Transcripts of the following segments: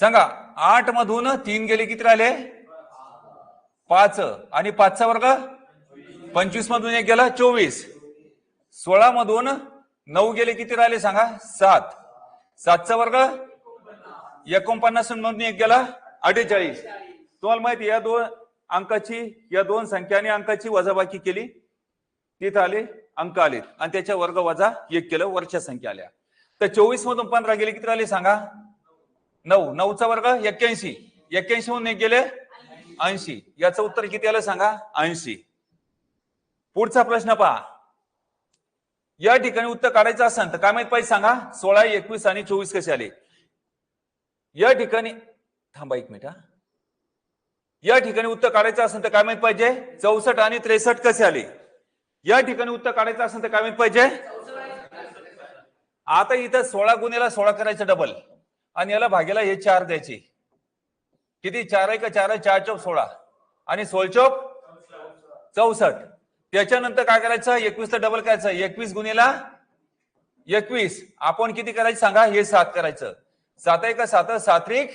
सांगा आठ मधून तीन गेले किती राहिले? पाच. आणि पाचचा वर्ग? पंचवीस मधून एक गेला चोवीस. सोळा मधून नऊ गेले किती राहिले सांगा? सात. सातचा वर्ग? एकोणपन्नास मधून एक गेला अठ्ठेचाळीस. तुम्हाला माहिती या दोन अंकाची या दोन संख्या आणि अंकाची वजाबाकी केली. तिथं आले अंक आले. आणि त्याच्या वर्ग वजा एक केलं वरच्या संख्या आल्या. तर चोवीस मधून पंधरा गेले किती राहिले सांगा? नऊ नऊचा वर्ग एक्क्याऐंशी. एक्क्याऐंशी एक गेले ऐंशी. याचं उत्तर किती आलं सांगा? ऐंशी. पुढचा प्रश्न पहा. या ठिकाणी उत्तर काढायचं असेल तर काय माहीत पाहिजे सांगा? सोळा एकवीस आणि चोवीस कसे आले? या ठिकाणी थांबा एक मिनिट हा. या ठिकाणी उत्तर काढायचं असेल तर काय माहीत पाहिजे? चौसष्ट आणि त्रेसष्ट कसे आले? या ठिकाणी उत्तर काढायचं असेल तर काय माहीत पाहिजे? आता इथं सोळा गुन्हेला सोळा करायचं डबल आणि याला भागेला हे चार द्यायचे. किती? चार आहे का चार आहे चार चौक सोळा. आणि सोळ चौक? चौसष्ट. त्याच्यानंतर काय करायचं? एकवीस डबल करायचं. एकवीस गुन्हेला एकवीस. आपण किती करायचं सांगा? हे सात करायचं. सात आहे का सात सात्रिक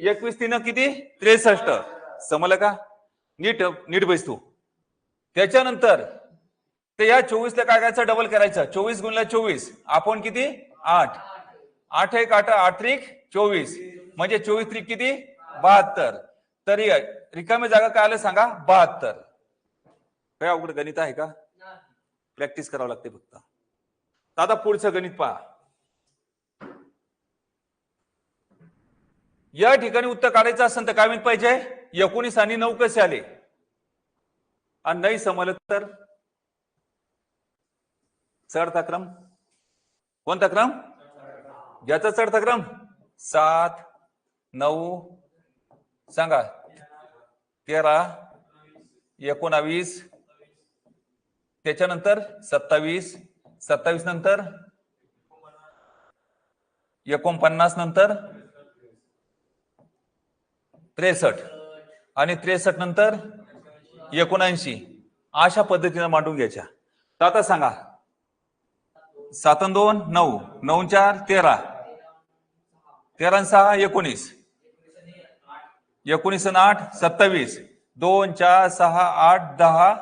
एकवीस तीन किती? त्रेसष्ट. समजलं का? नीट नीट बैस तू त्याच्यानंतर ते या चोवीसला काय करायचं? डबल करायचं. चोवीस गुणला चोवीस. आपण किती? आठ. आठ एक आठ आठ त्रिक चोवीस. म्हणजे चोवीस त्रिक किती? बहात्तर. तरी रिकामी जागा काय आलं सांगा? बहात्तर. काय अवघड गणित आहे का? प्रॅक्टिस करावं लागते फक्त. आता पुढचं गणित पहा. या ठिकाणी उत्तर काढायचं असेल तर काय म्हणत पाहिजे? एकोणीस आणि नऊ कसे आले? आणि नाही समजलं तर? चढता क्रम? कोणता क्रम? याचा चढता क्रम सात नऊ सांगा. तेरा एकोणावीस त्याच्यानंतर सत्तावीस सत्तावीस नंतर एकोणपन्नास नंतर त्रेसष्ट. आणि त्रेसष्ट नंतर एकोणऐंशी. अशा पद्धतीने मांडून घ्यायच्या. तर आता सांगा सात दोन नऊ. नऊ चार तेरा. तेरा सहा एकोणीस. एकोणीस आठ सत्तावीस. दोन चार सहा आठ दहा.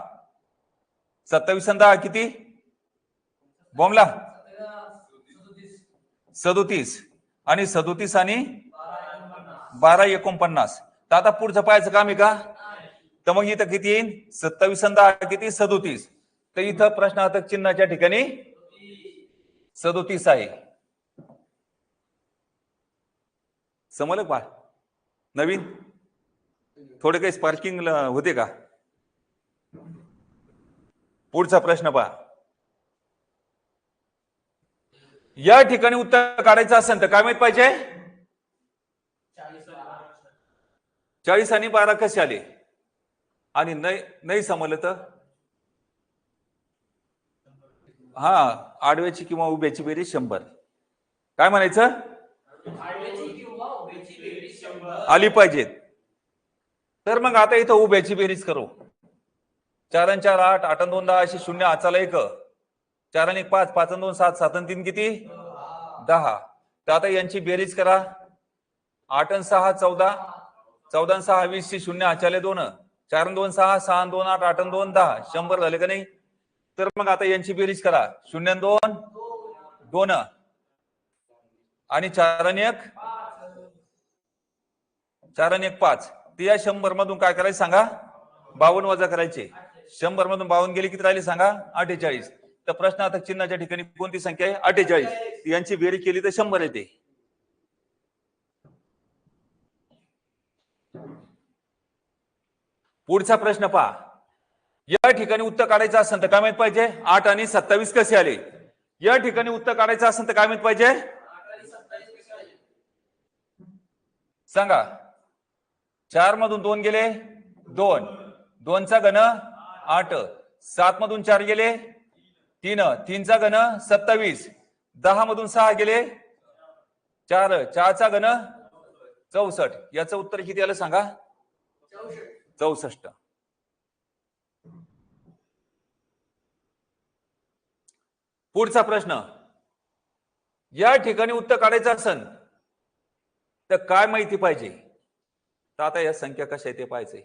सत्तावीस दहा किती? बॉम्बला सदोतीस. आणि सदोतीस आणि बारा एकोणपन्नास. तर आता पुढचं पाहायचं काम आहे का? तर मग इथं किती येईल सत्तावीस दहा किती? सदोतीस. तर इथं प्रश्नार्थक चिन्हाच्या ठिकाणी सदोतीस आहे समजलं पा नवीन? थोडे काही स्पार्किंग होते का? पुढचा प्रश्न पहा. या ठिकाणी उत्तर काढायचं असेल तर काय माहीत पाहिजे? चाळीस आणि बारा कसे आले? आणि नाही नाही समजलं तर? हा आडव्याची किंवा उभ्याची बेरीज शंभर. काय म्हणायचं? आली पाहिजेत. तर मग आता इथं उभ्याची बेरीज करू. चार चार आठ आठ दोन दहा अशी शून्य आचाला एक. चार आणि एक पाच पाच दोन सात सात तीन किती? दहा. तर आता यांची बेरीज करा. आठ आणि सहा चौदा. चौदा सहा वीस ची शून्य आचाले दोन. चार दोन सहा सहा दोन आठ आठ दोन दहा. शंभर झाले का नाही? तर मग आता यांची बेरीज करा. शून्य दोन दोन. आणि चारण एक. चारण एक पाच. ते या शंभर मधून काय करायचं सांगा? बावन्न वजा करायचे. शंभर मधून बावन्न गेली किती राहिली सांगा? अठ्ठेचाळीस. तर प्रश्न आता चिन्हाच्या ठिकाणी कोणती संख्या आहे? अठ्ठेचाळीस. यांची बेरी केली तर शंभर येते. पुढचा प्रश्न पहा. या ठिकाणी उत्तर काढायचं असेल तर काय माहीत पाहिजे? आठ आणि सत्तावीस कसे आले? या ठिकाणी उत्तर काढायचं असेल तर काय माहीत पाहिजे? सांगा. चार मधून दोन गेले दोन. दोनचा गण आठ. सात मधून चार गेले तीन. तीनचा गण सत्तावीस. दहा मधून सहा गेले चार. चारचा गण चौसष्ट. याचं उत्तर किती आलं सांगा? चौसष्ट. पुढचा प्रश्न. या ठिकाणी उत्तर काढायचं असन तर काय माहिती पाहिजे? तर आता या संख्या कशा आहे ते पाहायचंय.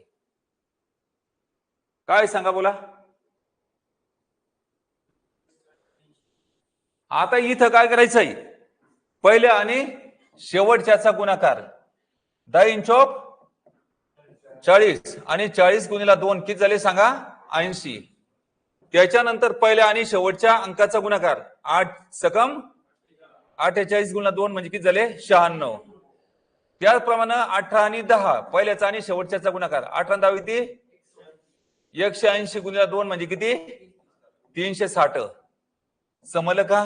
काय सांगा बोला? आता इथं काय करायचंय? पहिल्या आणि शेवटच्याचा गुणाकार. दहा इंचोक चाळीस. आणि चाळीस गुणिला दोन किती झाले सांगा? ऐंशी. त्याच्यानंतर पहिल्या आणि शेवटच्या अंकाचा गुणाकार. आठ सकम अठ्ठेचाळीस गुणिला दोन म्हणजे किती झाले? शहाण्णव. त्याचप्रमाणे अठरा आणि दहा पहिल्याचा आणि शेवटच्याचा गुणाकार. अठरा आणि दहा किती? एकशे ऐंशी गुणिला दोन म्हणजे किती? तीनशे साठ. समजलं का?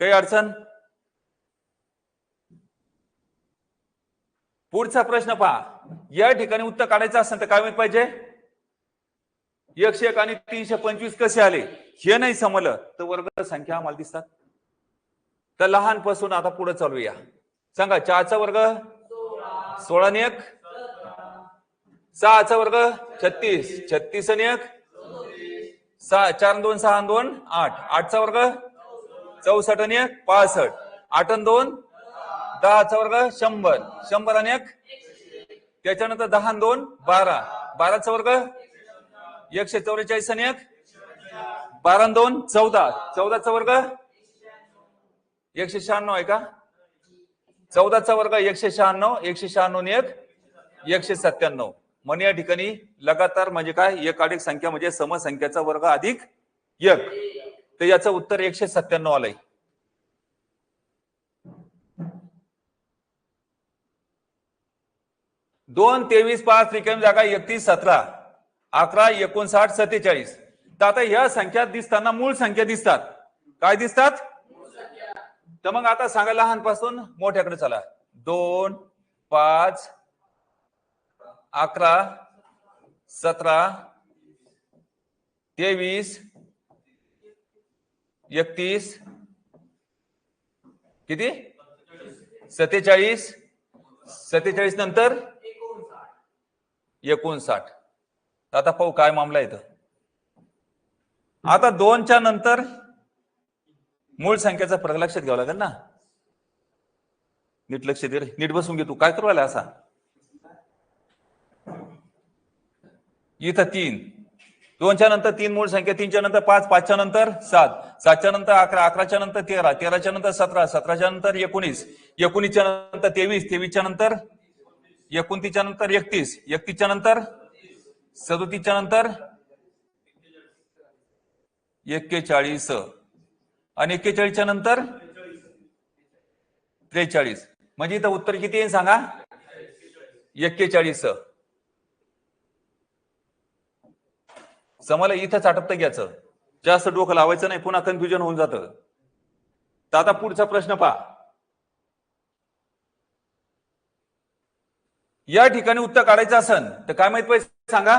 काही अडचण? पुढचा प्रश्न पहा. या ठिकाणी उत्तर काढायचं असेल तर काय माहीत पाहिजे? एकशे एक आणि तीनशे पंचवीस कसे आले? हे नाही समजलं. तर वर्ग संख्या आम्हाला दिसतात. तर लहानपासून आता पुढे चालूया. सांगा चारचा वर्ग? सोळा आणि एक? सहाचा वर्ग? छत्तीस. छत्तीस आणि एक? सहा चार दोन सहा दोन आठ. आठचा वर्ग? चौसष्ट आणि एक? पासष्ट. आठ आणि दोन? दहाचा वर्ग? शंभर. शंभर आणि एक? त्याच्यानंतर दहा दोन? बारा. बाराचा वर्ग? एकशे चौवेचाळीस आणि एक? बारा दोन? चौदा. चौदाचा वर्ग? एकशे शहाण्णव आहे का? चौदाचा वर्ग एकशे शहाण्णव एकशे शहाण्णव एक? एकशे सत्त्याण्णव. म्हणे या ठिकाणी लगातार म्हणजे काय? एक अधिक संख्या म्हणजे समसंख्याचा वर्ग अधिक एक. तर याचं उत्तर एकशे सत्त्याण्णव आलंय. दोन तेवीस पाच त्रिकम जागा एकतीस सतरा. अकरा एकोणसाठ सत्तेचाळीस. तर आता ह्या संख्या दिसताना मूळ संख्या दिसतात. काय दिसतात? तर मग आता सांगा लहानपासून मोठ्याकडे चला. दोन पाच अकरा सतरा तेवीस एकतीस किती? सत्तेचाळीस. सत्तेचाळीस नंतर? एकोणसाठ. आता पाहू काय मामला येतं आता दोनच्या नंतर मूळ संख्येचा फरक लक्षात घ्यावा लागेल ना. नीट लक्ष दे रे. नीट बसून घे तू. काय करू राहिला असा? इथं तीन. दोनच्या नंतर तीन मूळ संख्या तीनच्या नंतर पाच पाचच्या नंतर सात. सातच्या नंतर अकरा अकराच्या नंतर तेरा तेराच्या नंतर सतरा सतराच्या नंतर एकोणीस एकोणीसच्या नंतर तेवीस तेवीसच्या नंतर एकोणतीसच्या नंतर एकतीस एकतीसच्या नंतर सदोतीसच्या नंतर एक्केचाळीस. आणि एक्केचाळीसच्या नंतर त्रेचाळीस. म्हणजे इथं उत्तर किती येईल सांगा? एक्केचाळीस. समला इथंच आटपतं घ्यायचं. जास्त डोकं लावायचं नाही पुन्हा कन्फ्युजन होऊन जातं. तर आता पुढचा प्रश्न पहा. या ठिकाणी उत्तर काढायचं असन तर काय माहीत पाहिजे सांगा?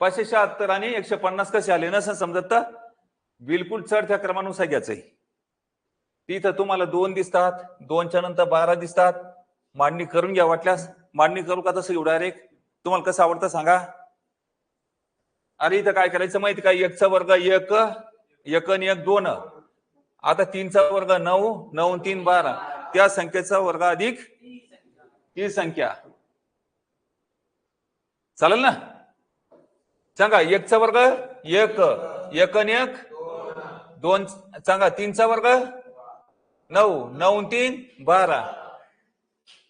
पाचशे शहात्तर आणि एकशे पन्नास कसे आले? नसन समजत तर? बिलकुल चढत्या क्रमानुसार घ्यायचंय तिथं तुम्हाला दोन दिसतात दोनच्या नंतर बारा दिसतात. मांडणी करून घ्या वाटल्यास. मांडणी करू का तसं एवढं डायरेक्ट तुम्हाला कसं आवडतं सांगा. अरे इथं काय करायचं माहिती का? एकचा वर्ग एक एक एक दोन. आता तीनचा वर्ग नऊ नऊ तीन बारा. त्या संख्येचा वर्ग अधिक ही संख्या. चालेल ना? सांगा एकचा वर्ग एक एक आणि एक दोन सांगा तीनचा वर्ग नऊ नऊ तीन बारा.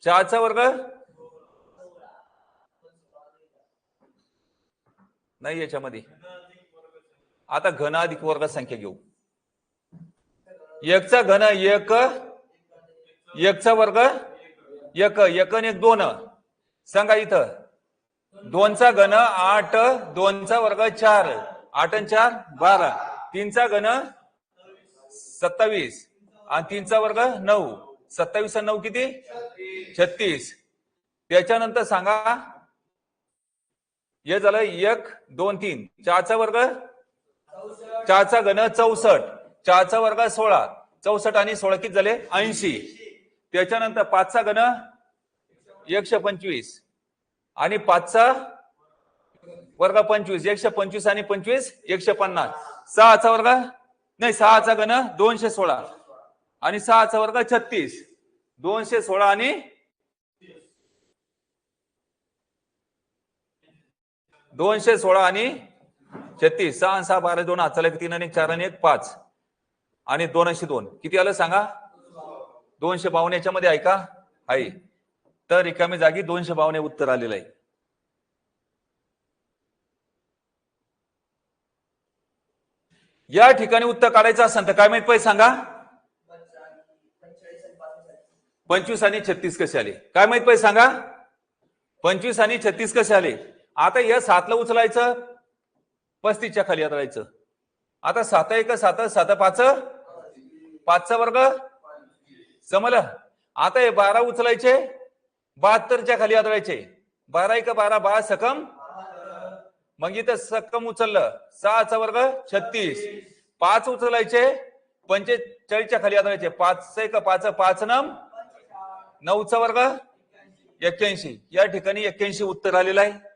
चारचा वर्ग नाही याच्यामध्ये. आता घन अधिक वर्ग संख्या घेऊ. एकचा घन एक एकचा वर्ग एक एक एक दोन. सांगा इथं. दोनचा घन आठ दोनचा वर्ग चार. आठ आणि चार बारा. तीनचा घन सत्तावीस. आणि तीनचा वर्ग नऊ. सत्तावीस आणि नऊ किती? छत्तीस. त्याच्यानंतर सांगा. हे झालं एक दोन तीन. चारचा वर्ग? चारचा घन चौसष्ट. चारचा वर्ग सोळा. चौसष्ट आणि सोळा किती झाले? ऐंशी. त्याच्यानंतर पाचचा गण एकशे पंचवीस. आणि पाचचा वर्ग पंचवीस एकशे पंचवीस आणि पंचवीस एकशे पन्नास. सहाचा वर्ग नाही सहाचा गण दोनशे सोळा. आणि सहाचा वर्ग छत्तीस. दोनशे सोळा आणि दोनशे सोळा आणि छत्तीस. सहा आणि सहा बारा दोन हात चालले तीन आणि एक, चार आणि एक पाच. आणि दोनशे दोन. किती आलं सांगा? दोनशे बावन्न याच्यामध्ये आहे का? आहे. तर रिकामी जागी दोनशे बावन्न उत्तर आलेलं आहे. या ठिकाणी उत्तर काढायचं असेल तर काय माहीत पाहिजे सांगा? पंचवीस आणि छत्तीस कसे आले? काय माहीत पाहिजे सांगा? पंचवीस आणि छत्तीस कसे आले? आता या सातला उचलायचं पस्तीसच्या खाली आता आता सात एक सात सात पाच पाचचा वर्ग जमलं. आता हे बारा उचलायचे बहात्तरच्या खाली आदळायचे. बारा एक बारा बारा सकम. मग इथं सक्कम उचललं. सहाचा वर्ग छत्तीस. पाच उचलायचे पंचेचाळीसच्या खाली आदळायचे. पाच एक पाच पाच नम. नऊचा वर्ग एक्क्याऐंशी. या ठिकाणी एक्क्याऐंशी उत्तर आलेलं आहे.